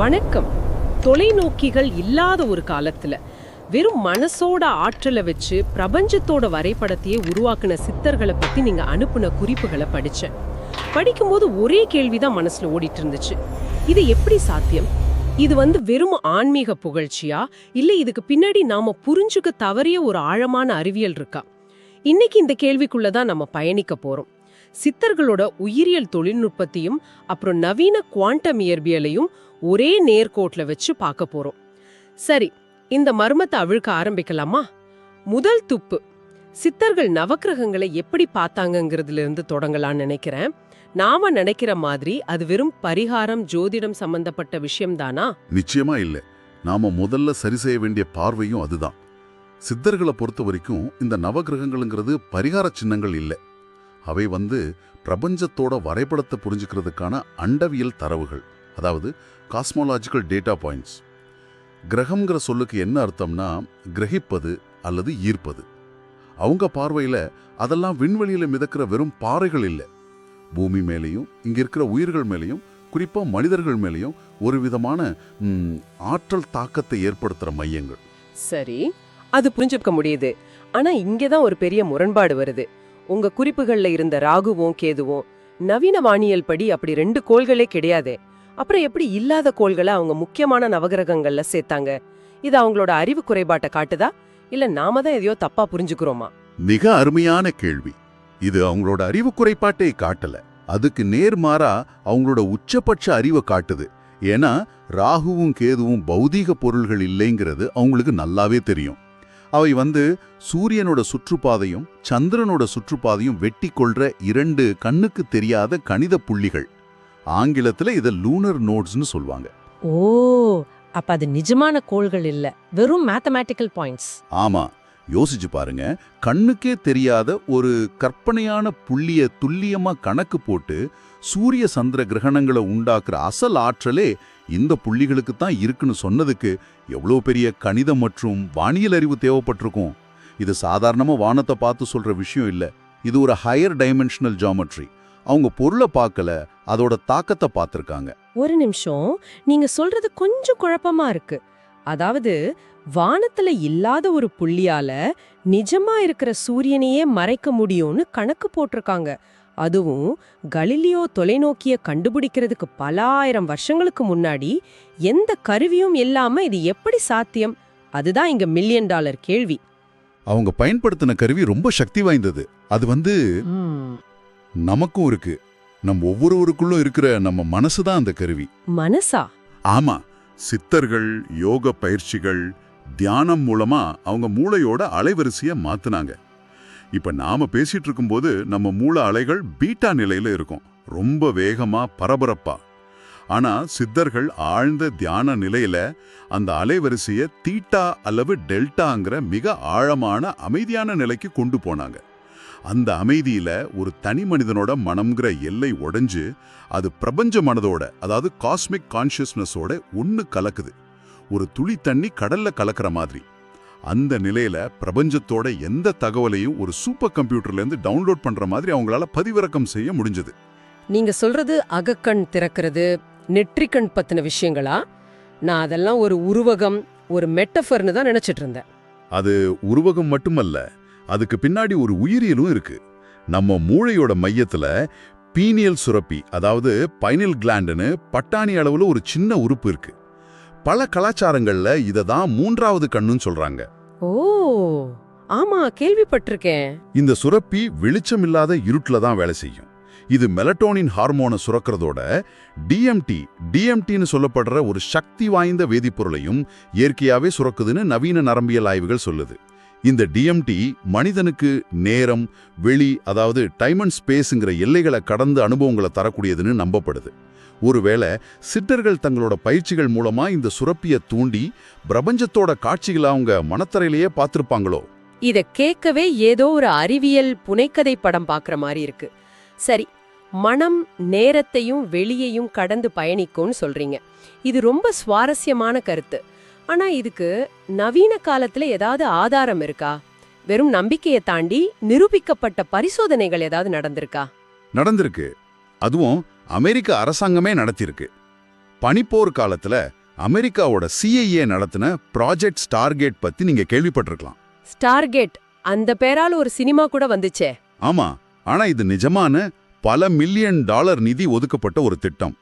வணக்கம். தொலைநோக்கிகள் இல்லாத ஒரு காலத்துல வெறும் மனசோட ஆற்றலை வச்சு பிரபஞ்சத்தோட வரைபடத்தையே உருவாக்குன சித்தர்களை பத்தி நீங்க அனுப்புன குறிப்புகளை படிச்சேன். படிக்கும்போது ஒரே கேள்விதான் மனசுல ஓடிட்டு இருந்துச்சு இது எப்படி சாத்தியம்? இது வந்து வெறும் ஆன்மீக புகழ்ச்சியா? இல்ல இதுக்கு பின்னாடி நாம புரிஞ்சுக்க தவறிய ஒரு ஆழமான அறிவியல் இருக்கா? இன்னைக்கு இந்த கேள்விக்குள்ளதான் நம்ம பயணிக்க போறோம். சித்தர்களோட உயிரியல் தொழில்நுட்பத்தையும் அப்புறம் நவீன குவாண்டம் இயற்பியலையும் ஒரே நேர்கோட்டில் வச்சு பார்க்க போறோம். சரி இந்த மர்மத்தை அவிழ்க்க ஆரம்பிக்கலாமா? முதல் துப்பு சித்தர்கள் நவக்கிரகங்களை எப்படி பார்த்தாங்கங்கிறதுல இருந்து தொடங்கலாம்னு நினைக்கிறேன். நாம நினைக்கிற மாதிரி அது வெறும் பரிகாரம் ஜோதிடம் சம்பந்தப்பட்ட விஷயம்தானா? நிச்சயமா இல்ல. நாம முதல்ல சரி செய்ய வேண்டிய பார்வையும் அதுதான். சித்தர்களை பொறுத்த வரைக்கும் இந்த நவகிரகங்கள்ங்கிறது பரிகார சின்னங்கள் இல்லை. அவை வந்து பிரபஞ்சத்தோட வரைபடத்தை புரிஞ்சுக்கிறதுக்கான அண்டவியல் தரவுகள். அதாவது காஸ்மோலாஜிக்கல் டேட்டா பாயிண்ட்ஸ் கிரகம்ங்கிற சொல்லுக்கு என்ன அர்த்தம்னா கிரகிப்பது அல்லது ஈர்ப்பது. அவங்க பார்வையில் அதெல்லாம் விண்வெளியில் மிதக்கிற வெறும் பாறைகள் இல்லை. பூமி மேலேயும் இங்கே இருக்கிற உயிர்கள் மேலேயும் குறிப்பாக மனிதர்கள் மேலேயும் ஒரு விதமான ஆற்றல் தாக்கத்தை ஏற்படுத்துகிற மையங்கள். சரி அது புரிஞ்சுக்க முடியுது. இங்கே தான் ஒரு பெரிய முரண்பாடு வருது. உங்கள் குறிப்புகளில் இருந்த ராகுவும் கேதுவும் நவீன வானியல் படி அப்படி ரெண்டு கோள்களே கிடையாதே. அப்புறம் எப்படி இல்லாத கோள்களை அவங்க முக்கியமான நவகிரகங்கள்ல சேர்த்தாங்க? இது அவங்களோட அறிவு குறைபாட்டை காட்டுதா? இல்ல நாம தான் எதையோ தப்பா புரிஞ்சுக்கிறோமா? மிக அருமையான கேள்வி. இது அவங்களோட அறிவு குறைபாட்டை காட்டல. அதுக்கு நேர்மாறா அவங்களோட உச்சபட்ச அறிவை காட்டுது. ஏன்னா ராகுவும் கேதுவும் பௌதீக பொருள்கள் இல்லைங்கிறது அவங்களுக்கு நல்லாவே தெரியும். அவை வந்து சூரியனோட சுற்றுப்பாதையும் சந்திரனோட சுற்றுப்பாதையும் வெட்டி கொள்ற இரண்டு கண்ணுக்கு தெரியாத கணித புள்ளிகள். ஆங்கிலத்துல இத லூனர் நோட்ஸ்னு சொல்வாங்க. ஓ அப்ப அது நிஜமான கோள்கள் இல்ல. வெறும் மேத்தமேட்டிக்கல் பாயிண்ட்ஸ் ஆமா யோசிச்சு பாருங்க. கண்ணுக்கே தெரியாத ஒரு கற்பனையான புள்ளிய துல்லியமா கணக்கு போட்டு சூரிய சந்திர கிரகணங்களை உண்டாக்குற அசல் ஆற்றலே இந்த புள்ளிகளுக்கு தான் இருக்குன்னு சொன்னதுக்கு எவ்வளோ பெரிய கணிதம் மற்றும் வானியல் அறிவு தேவைப்பட்டிருக்கும். இது சாதாரணமா வானத்தை பார்த்து சொல்ற விஷயம் இல்ல. இது ஒரு ஹையர் டைமென்ஷனல் ஜாமெட்ரி அவங்க பொருளை பார்க்கல அதோட தாக்கத்தை பார்த்திருக்காங்க. ஒரு நிமிஷம். நீங்க சொல்றது கொஞ்சம் குழப்பமா இருக்கு. அதாவது வானத்துல இல்லாத ஒரு புள்ளியால நிஜமா இருக்கிற சூரியனையே மறைக்க முடியும்னு கணக்கு போட்டிருக்காங்க. அதுவும் கலிலியோ தொலைநோக்கிய கண்டுபிடிக்கிறதுக்கு பல ஆயிரம் வருஷங்களுக்கு முன்னாடி எந்த கருவியும் இல்லாம இது எப்படி சாத்தியம்? அதுதான் இங்க மில்லியன் டாலர் கேள்வி. அவங்க பயன்படுத்தின கருவி ரொம்ப சக்தி வாய்ந்தது. அது வந்து நமக்கும் இருக்கு. நம் ஒவ்வொருவருக்குள்ளும் இருக்கிற நம்ம மனசு தான் அந்த கருவி. மனசா? ஆமா. சித்தர்கள் யோக பயிற்சிகள் தியானம் மூலமா அவங்க மூளையோட அலைவரிசைய மாத்துனாங்க. இப்ப நாம பேசிட்டு இருக்கும்போது நம்ம மூளை அலைகள் பீட்டா நிலையில இருக்கும். ரொம்ப வேகமா பரபரப்பா. ஆனா சித்தர்கள் ஆழ்ந்த தியான நிலையில அந்த அலைவரிசைய தீட்டா அல்லது டெல்டாங்கிற மிக ஆழமான அமைதியான நிலைக்கு கொண்டு போனாங்க. அந்த அமைதியில ஒரு தனி மனிதனோட மனம்ங்கிற எல்லை உடைஞ்சு அது பிரபஞ்ச மனதோட அதாவது காஸ்மிக் கான்ஷியஸ்னஸோட ஒன்னு கலக்குது. ஒரு துளி தண்ணி கடல்ல கலக்கிற மாதிரி. அந்த நிலையில பிரபஞ்சத்தோட எந்த தகவலையும் ஒரு சூப்பர் கம்ப்யூட்டர்ல இருந்து டவுன்லோட் பண்ற மாதிரி அவங்களால பதிவிறக்கம் செய்ய முடிஞ்சது. நீங்க சொல்றது அகக்கண் திறக்கிறது நெற்றிக்கண் பத்தின விஷயங்களா? நான் அதெல்லாம் ஒரு உருவகம் ஒரு மெட்டஃபர்னு தான் நினைச்சிட்டு இருந்தேன். அது உருவகம் மட்டுமல்ல அதுக்கு பின்னாடி ஒரு உயிரியலும் இருக்கு. நம்ம மூளையோட மையத்துல பீனியல் சுரப்பி அதாவது பைனல் கிளாண்டுன்னு பட்டாணி அளவுல ஒரு சின்ன உறுப்பு இருக்கு. பல கலாச்சாரங்கள்ல இதை தான் மூன்றாவது கண்ணுன்னு சொல்றாங்க. ஓ ஆமா கேள்விப்பட்டிருக்கேன். இந்த சுரப்பி வெளிச்சம் இல்லாத இருட்டுல தான் வேலை செய்யும். இது மெலட்டோனின் ஹார்மோனை சுரக்கிறதோட டிஎம்டி டிஎம்டின்னு சொல்லப்படுற ஒரு சக்தி வாய்ந்த வேதிப்பொருளையும் இயற்கையாவே சுரக்குதுன்னு நவீன நரம்பியல் ஆய்வுகள் சொல்லுது. இந்த டிஎம்டி மனிதனுக்கு நேரம் வெளி அதாவது டைம் அண்ட் ஸ்பேஸுங்கிற எல்லைகளை கடந்த அனுபவங்களை தரக்கூடியதுன்னு நம்பப்படுது. ஒருவேளை சித்தர்கள் தங்களோட பயிற்சிகள் மூலமா இந்த சுரப்பியை தூண்டி பிரபஞ்சத்தோட காட்சிகளை அவங்க மனத்தரையிலேயே பார்த்திருப்பாங்களோ? இத கேட்கவே ஏதோ ஒரு அறிவியல் புனைக்கதை படம் பார்க்குற மாதிரி இருக்கு. சரி மனம் நேரத்தையும் வெளியையும் கடந்து பயணிக்கும்னு சொல்றீங்க. இது ரொம்ப சுவாரஸ்யமான கருத்து. ஆனா இதுக்கு நவீன காலத்துல ஏதாவது ஆதாரம் இருக்கா? வெறும் நம்பிக்கையை தாண்டி நிரூபிக்கப்பட்ட பரிசோதனைகள் ஏதாவது நடந்திருக்கா? நடந்திருக்கு. அதுவும் அமெரிக்க அரசாங்கமே நடத்தியிருக்கு. பனிப்போர் காலத்துல அமெரிக்காவோட சிஐஏ நடத்தின ப்ராஜெக்ட் ஸ்டார்கேட் பத்தி நீங்க கேள்விப்பட்டிருக்கலாம். ஸ்டார்கேட் அந்த பேரால ஒரு சினிமா கூட வந்துச்சே. ஆமா. ஆனா இது நிஜமான பல மில்லியன் டாலர் நிதி ஒதுக்கப்பட்ட ஒரு திட்டம்.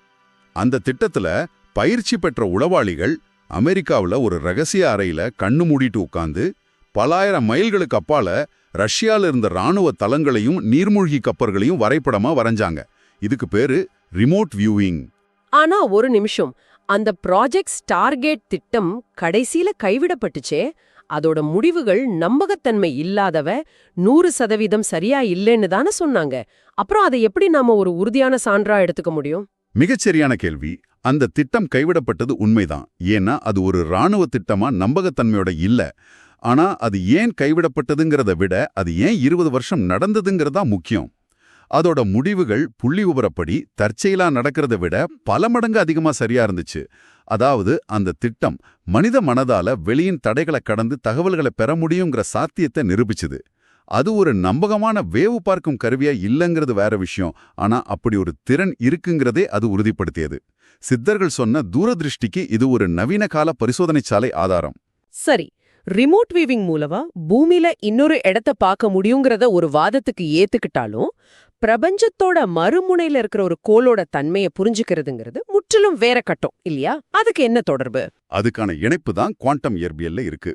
அந்த திட்டத்துல பயிற்சி பெற்ற உளவாளிகள் அமெரிக்காவுல ஒரு ரகசிய அறையில கண்ணு மூடிட்டு உட்கார்ந்து பலாயிரம் மைல்களுக்கு அப்பால ரஷ்யால இருந்த ராணுவ தளங்களையும் நீர்மூழ்கி கப்பல்களையும் வரைபடமா வரைஞ்சாங்க. இதுக்கு பேரு ரிமோட் வியூவிங் ஆனா ஒரு நிமிஷம். அந்த ப்ராஜெக்ட் ஸ்டார்கேட் திட்டம் கடைசியில கைவிடப்பட்டுச்சே. அதோட முடிவுகள் நம்பகத்தன்மை இல்லாதவ நூறு சதவீதம் சரியா இல்லைன்னு தானே சொன்னாங்க. அப்புறம் அதை எப்படி நாம ஒரு உறுதியான சான்றா எடுத்துக்க முடியும்? மிகச்சரியான கேள்வி. அந்த திட்டம் கைவிடப்பட்டது உண்மைதான். ஏன்னா அது ஒரு ராணுவ திட்டமா நம்பகத்தன்மையோட இல்ல. ஆனா அது ஏன் கைவிடப்பட்டதுங்கிறத விட அது ஏன் இருபது வருஷம் நடந்ததுங்கிறதா முக்கியம். அதோட முடிவுகள் புள்ளி உபரப்படி தற்செயலா நடக்கிறத விட பல மடங்கு அதிகமா சரியா இருந்துச்சு. அதாவது அந்த திட்டம் மனித மனதால வெளியின் தடைகளை கடந்து தகவல்களை பெற முடியுங்கிற சாத்தியத்தை நிரூபிச்சுது. அது ஒரு நம்பகமான வேவு பார்க்கும் கருவியா இல்லைங்கிறது வேற விஷயம். ஆனா அப்படி ஒரு திறன் இருக்குங்கிறதே அது உறுதிப்படுத்தியது. சித்தர்கள் சொன்ன தூரதிருஷ்டிக்கு இது ஒரு நவீன கால பரிசோதனை சாலை ஆதாரம். சரி ரிமோட் வீவிங் மூலமா பூமியில இன்னொரு இடத்த பார்க்க முடியுங்கிறத ஒரு வாதத்துக்கு ஏத்துக்கிட்டாலும் பிரபஞ்சத்தோட மறுமுனையில இருக்கிற ஒரு கோளோட தன்மையை புரிஞ்சுக்கிறதுங்கிறது முற்றிலும் வேற கட்டம் இல்லையா? அதுக்கு என்ன தொடர்பு? அதுக்கான இணைப்பு தான் குவாண்டம் இயற்பியல்ல இருக்கு.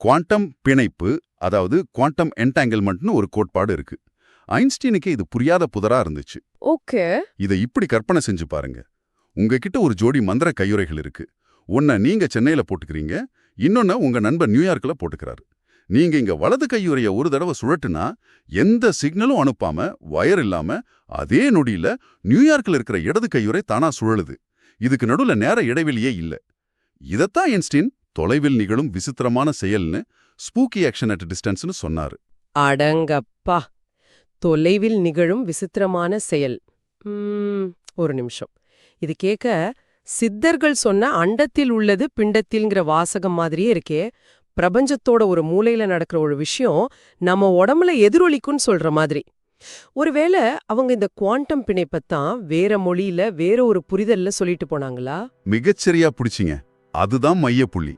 குவாண்டம் பிணைப்பு அதாவது குவாண்டம் என்டாங்கிள்மெண்ட்னு ஒரு கோட்பாடு இருக்கு. ஐன்ஸ்டீனுக்கு இது புரியாத புதரா இருந்துச்சு. ஓகே. இதை இப்படி கற்பனை செஞ்சு பாருங்க. உங்ககிட்ட ஒரு ஜோடி மந்திர கையுறைகள் இருக்கு. ஒன்ன நீங்க சென்னையில போட்டுக்கிறீங்க இன்னொன்னு உங்க நண்பர் நியூயார்க்ல போட்டுக்கிறாரு. நீங்க இங்க வலது கையுறைய ஒரு தடவை சுழட்டுனா எந்த சிக்னலும் அனுப்பாம வயர் இல்லாம அதே நொடியில நியூயார்க்ல இருக்கிற இடது கையுறை தானா சுழலுது. இதுக்கு நடுவுல நேர இடைவெளியே இல்ல. இதத்தான் என்ஸ்டீன் தொலைவில் நிகழும் விசித்திரமான செயல்னு ஸ்பூக்கி ஆக்ஷன் அட் டிஸ்டன்ஸ்னு சொன்னாரு. அடங்கப்பா! தொலைவில் நிகழும் விசித்திரமான செயல். ஒரு நிமிஷம். இது கேட்க சித்தர்கள் சொன்ன அண்டத்தில் உள்ளது பிண்டத்தில்ங்கிற வாசகம் மாதிரியே இருக்கே. பிரபஞ்சத்தோட ஒரு மூலையில நடக்கிற ஒரு விஷயம் நம்ம உடம்புல எதிரொலிக்குன்னு சொல்ற மாதிரி. ஒருவேளை அவங்க இந்த குவாண்டம் பிணைப்பத்தான் வேற மொழியில வேற ஒரு புரிதல்ல சொல்லிட்டு போனாங்களா? மிகச்சரியா புடிச்சிங்க. அதுதான் மையப்புள்ளி.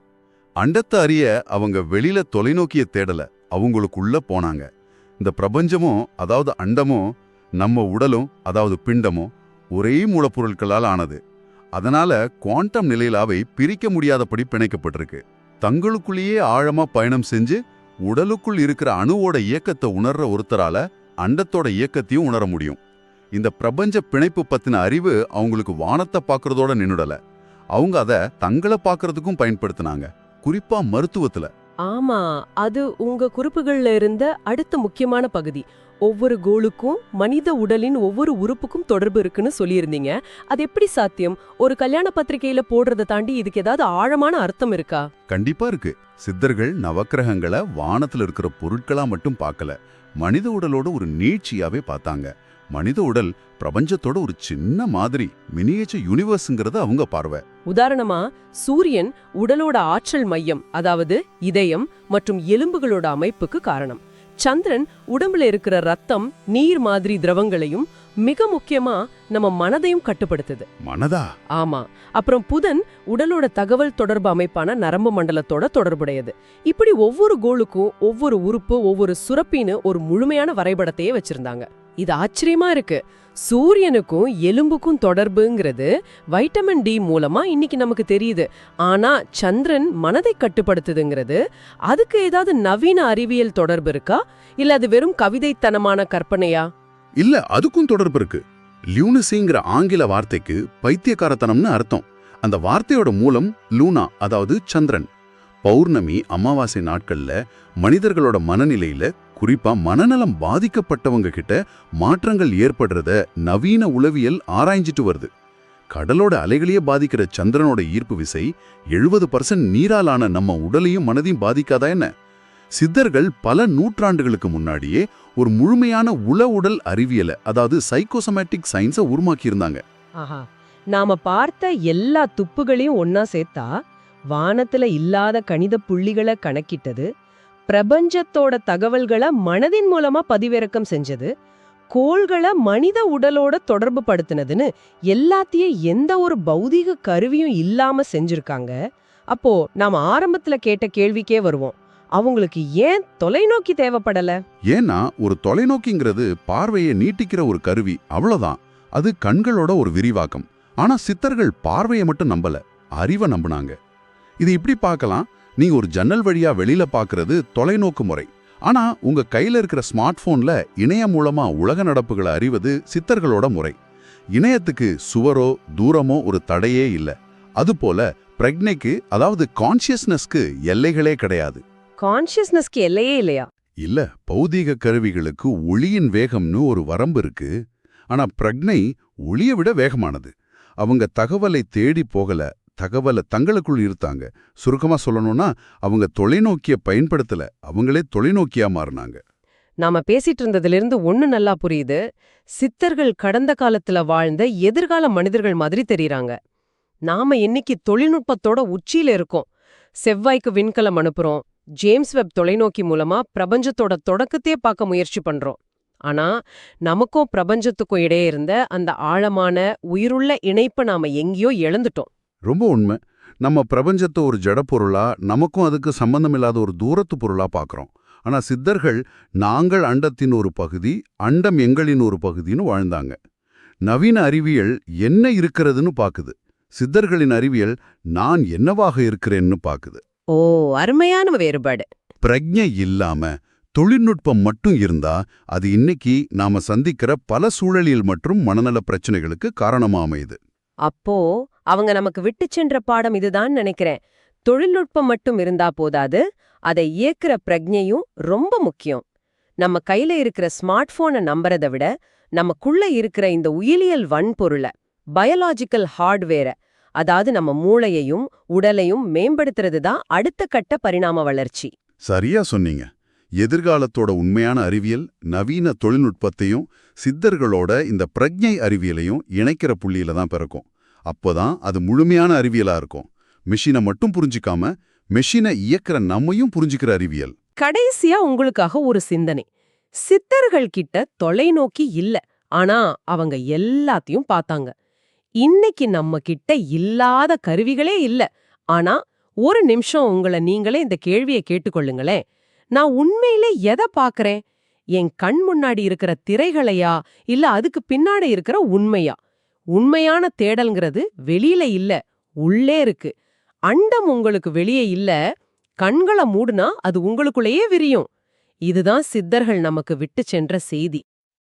அண்டத்தை அறிய அவங்க வெளியில தொலைநோக்கிய தேடல அவங்களுக்குள்ள போனாங்க. இந்த பிரபஞ்சமும் அதாவது அண்டமும் நம்ம உடலும் அதாவது பிண்டமும் ஒரே மூலப்பொருட்களால் ஆனது. அதனால குவாண்டம் நிலையில் அவை பிரிக்க முடியாதபடி பிணைக்கப்பட்டிருக்கு. தங்களுக்குள்ளேயே ஆழமா பயணம் செஞ்சு உடலுக்குள் இருக்கிற அணுவோட இயக்கத்தை உணர்ற ஒருத்தரால அண்டத்தோட இயக்கத்தையும் உணர முடியும். இந்த பிரபஞ்ச பிணைப்பு பத்தின அறிவு அவங்களுக்கு வானத்தை பார்க்கறதோட நின்னுடல. அவங்க அத தங்களை பார்க்கறதுக்கும் பயன்படுத்தினாங்க. குறிப்பா மருத்துவத்துல. ஆமா அது உங்க குறிப்புகள்ல இருந்த அடுத்த முக்கியமான பகுதி. ஒவ்வொரு கோளுக்கும் மனித உடலின் ஒவ்வொரு உறுப்புக்கும் தொடர்பு இருக்குன்னு சொல்லியிருந்தீங்க. அது எப்படி சாத்தியம்? ஒரு கல்யாண பத்திரிகையில போடுறத தாண்டி இதுக்கு ஏதாவது ஆழமான அர்த்தம் இருக்கா? கண்டிப்பா இருக்கு. சித்தர்கள் நவக்கிரகங்களை வானத்துல இருக்கிற பொருட்களா மட்டும் பார்க்கல மனித உடலோட ஒரு நீட்சியாவே பார்த்தாங்க. மனித உடல் பிரபஞ்சத்தோட ஒரு சின்ன மாதிரி மினியேச்சர் யூனிவர்ஸ்ங்கிறது அவங்க பார்வை. உதாரணமா சூரியன் உடலோட ஆற்றல் மையம் அதாவது இதயம் மற்றும் எலும்புகளோட அமைப்புக்கு காரணம். சந்திரன் உடம்புல இருக்கிற ரத்தம் நீர் மாதிரி திரவங்களையும் மிக முக்கியமா நம்ம மனதையும் கட்டுப்படுத்துது. மனதா? ஆமா. அப்புறம் புதன் உடலோட தகவல் தொடர்பு அமைப்பான நரம்பு மண்டலத்தோட தொடர்புடையது. இப்படி ஒவ்வொரு கோளுக்கும் ஒவ்வொரு உறுப்பு ஒவ்வொரு சுரப்பின்னு ஒரு முழுமையான வரைபடத்தையே வச்சிருந்தாங்க. இது ஆச்சரியமா இருக்கு. சூரியனுக்கும் எலும்புக்கும் தொடர்புங்கிறது வைட்டமின் டி மூலமா இன்னைக்கு நமக்கு தெரியுது. ஆனா சந்திரன் மனதை கட்டுப்படுத்துதுங்கிறது அதுக்கு ஏதாவது நவீன அறிவியல் தொடர்பு இருக்கா? இல்ல அது வெறும் கவிதைத்தனமான கற்பனையா? இல்ல அதுக்கும் தொடர்பு இருக்கு. லியூனசிங்கிற ஆங்கில வார்த்தைக்கு பைத்தியக்காரத்தனம்னு அர்த்தம். அந்த வார்த்தையோட மூலம் லூனா அதாவது சந்திரன் பௌர்ணமி அமாவாசை நாட்கள்ல மனிதர்களோட மனநிலையில குறிப்பா மனநலம் பாதிக்கப்பட்டவங்க கிட்ட மாற்றங்கள் ஏற்படுறத நவீன உளவியல் ஆராய்ஞ்சிட்டு வருது. கடலோட அலைகளையே பாதிக்கிற சந்திரனோட ஈர்ப்பு விசை எழுபது பர்சன்ட் நீராலான நம்ம உடலையும் மனதையும் பாதிக்காதா என்ன? சித்தர்கள் பல நூற்றாண்டுகளுக்கு முன்னாடியே ஒரு முழுமையான உள உடல் அறிவியலை அதாவது சைக்கோசமேட்டிக் சயின்ஸை உருமாக்கியிருந்தாங்க ஆஹா. நாம பார்த்த எல்லா துப்புகளையும் ஒன்னா சேர்த்தா வானத்துல இல்லாத கணித புள்ளிகளை கணக்கிட்டது பிரபஞ்சத்தோட தகவல்களை மனதின் மூலமா பதிவிறக்கம் செஞ்சது கோள்களை மனித உடலோட தொடர்பு படுத்தினதுன்னு எல்லாத்தையும் எந்த ஒரு பௌதீக கருவியும் இல்லாம செஞ்சிருக்காங்க. அப்போ நாம ஆரம்பத்துல கேட்ட கேள்விக்கே வருவோம். அவங்களுக்கு ஏன் தொலைநோக்கி தேவைப்படல? ஏன்னா ஒரு தொலைநோக்கிங்கிறது பார்வையை நீட்டிக்கிற ஒரு கருவி அவ்வளவுதான். அது கண்களோட ஒரு விரிவாக்கம். ஆனா சித்தர்கள் பார்வையை மட்டும் நம்பல அறிவை நம்பினாங்க. இது இப்படி பார்க்கலாம். நீங்க ஒரு ஜன்னல் வழியா வெளியில பாக்குறது தொலைநோக்கு முறை. ஆனா உங்க கையில இருக்கிற ஸ்மார்ட் போன்ல இணையம் மூலமா உலக நடப்புகளை அறிவது சித்தர்களோட முறை. இணையத்துக்கு சுவரோ தூரமோ ஒரு தடையே இல்லை. அதுபோல பிரக்னைக்கு அதாவது கான்சியஸ்னஸ்க்கு எல்லைகளே கிடையாது. கான்சியஸ்னஸ்க்கு எல்லையே இல்லையா? இல்ல பௌதீக கருவிகளுக்கு ஒளியின் வேகம்னு ஒரு வரம்பு இருக்கு. ஆனா பிரக்னை ஒளியை விட வேகமானது. அவங்க தகவலை தேடி போகல தகவலை தங்களுக்குள் இருத்தாங்க. சுருக்கமா சொல்லணும்னா அவங்க தொலைநோக்கிய பயன்படுத்தல அவங்களே தொலைநோக்கியா மாறினாங்க. நாம பேசிட்டு இருந்ததிலிருந்து ஒண்ணு நல்லா புரியுது. சித்தர்கள் கடந்த காலத்துல வாழ்ந்த எதிர்கால மனிதர்கள் மாதிரி தெரியறாங்க. நாம இன்னைக்கு தொழில்நுட்பத்தோட உச்சியில இருக்கோம். செவ்வாய்க்கு விண்கலம் அனுப்புறோம். ஜேம்ஸ் வெப் தொலைநோக்கி மூலமா பிரபஞ்சத்தோட தொடக்கத்தையே பார்க்க முயற்சி பண்றோம். ஆனா நமக்கும் பிரபஞ்சத்துக்கும் இடையே இருந்த அந்த ஆழமான உயிருள்ள இணைப்பை நாம எங்கேயோ இழந்துட்டோம். ரொம்ப உண்மை. நம்ம பிரபஞ்சத்தை ஒரு ஜடப்பொருளா நமக்கும் அதுக்கு சம்பந்தமில்லாத ஒரு தூரத்து பொருளா பார்க்கறோம். ஆனா சித்தர்கள் நாங்கள் அண்டத்தின் ஒரு பகுதி அண்டம் எங்களின் ஒரு பகுதின்னு வாழ்ந்தாங்க. நவீன அறிவியல் என்ன இருக்கிறதுன்னு பாக்குது சித்தர்களின் அறிவியல் நான் என்னவாக இருக்கிறேன்னு பாக்குது ஓ அருமையான வேறுபாடு. பிரஜை இல்லாம தொழில்நுட்பம் மட்டும் இருந்தா அது இன்னைக்கு நாம சந்திக்கிற பல சூழலியல் மற்றும் மனநல பிரச்சனைகளுக்கு காரணமா அமையுது. அப்போ அவங்க நமக்கு விட்டு சென்ற பாடம் இதுதான் நினைக்கிறேன். தொழில்நுட்பம் மட்டும் இருந்தா போதாது அதை இயக்குற பிரஜையும் ரொம்ப முக்கியம். நம்ம கையில இருக்கிற ஸ்மார்ட் போனை நம்புறதை விட நமக்குள்ள இருக்கிற இந்த உயிலியல் வன்பொருளை பயாலாஜிக்கல் ஹார்ட்வேரை அதாவது நம்ம மூளையையும் உடலையும் மேம்படுத்துறது தான் அடுத்த கட்ட பரிணாம வளர்ச்சி. சரியா சொன்னீங்க. எதிர்காலத்தோட உண்மையான அறிவியல் நவீன தொழில்நுட்பத்தையும் சித்தர்களோட இந்த பிரஜை அறிவியலையும் இணைக்கிற புள்ளியில தான் பிறக்கும். அப்போதான் அது முழுமையான அறிவியலா இருக்கும். மெஷினை மட்டும் புரிஞ்சிக்காம மெஷினை இயக்குற நம்மையும் புரிஞ்சுக்கிற அறிவியல். கடைசியா உங்களுக்காக ஒரு சிந்தனை. சித்தர்கள் கிட்ட தொலைநோக்கி இல்ல. ஆனா அவங்க எல்லாத்தையும் பார்த்தாங்க. இன்னைக்கு நம்ம கிட்ட இல்லாத கருவிகளே இல்ல. ஆனா ஒரு நிமிஷம் உங்களை நீங்களே இந்த கேள்வியை கேட்டுக்கொள்ளுங்களேன். நான் உண்மையிலே எதை பாக்குறேன் என் கண் முன்னாடி இருக்கிற திரைகளையா? இல்ல அதுக்கு பின்னாடி இருக்கிற உண்மையா? உண்மையான தேடல்ங்கிறது வெளியில இல்ல உள்ளே இருக்கு. அண்டம் உங்களுக்கு வெளியே இல்ல கண்களை மூடுனா அது உங்களுக்குள்ளேயே விரியும். இதுதான் சித்தர்கள் நமக்கு விட்டு சென்ற செய்தி.